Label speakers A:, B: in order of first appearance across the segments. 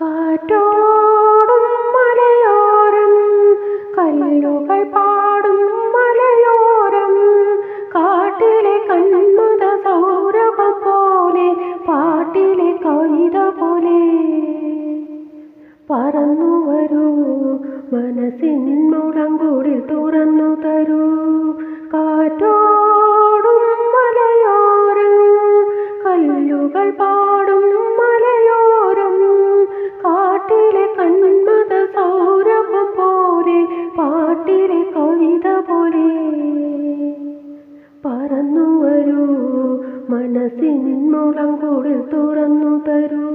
A: കാറ്റോടും മലയോരം കല്ലുകൾ പാടും മലയോരം. കാട്ടിലെ കന്മത സൗരഭം പോലെ പാട്ടിലെ കവിത പോലെ. പറന്നു വരും മനസ്സിൻ മുളം കൂടിൽ തുറന്നു തരൂ.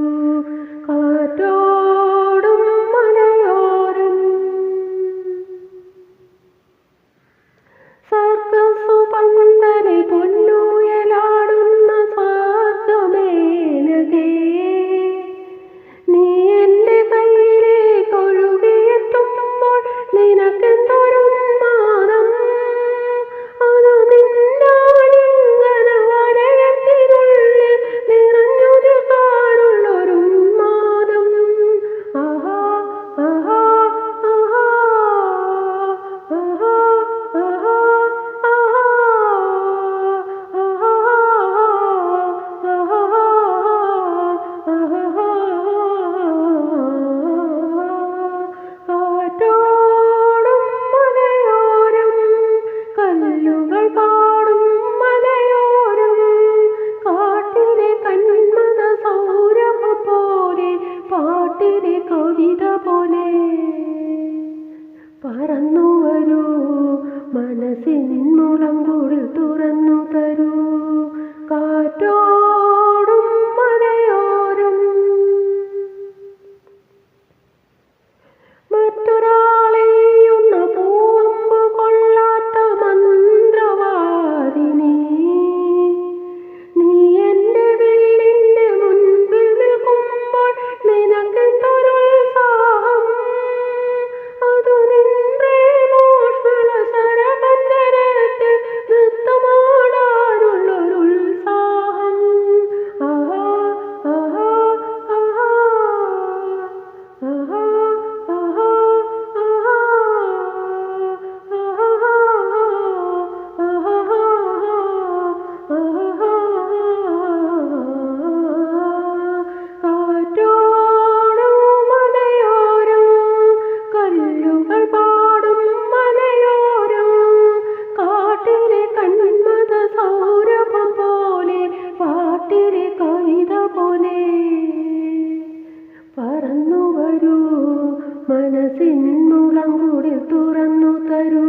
A: Nando. തുറന്നു വരൂ. മനസ്സിൻ മുളങ്കുടി തുറന്നു തരൂ.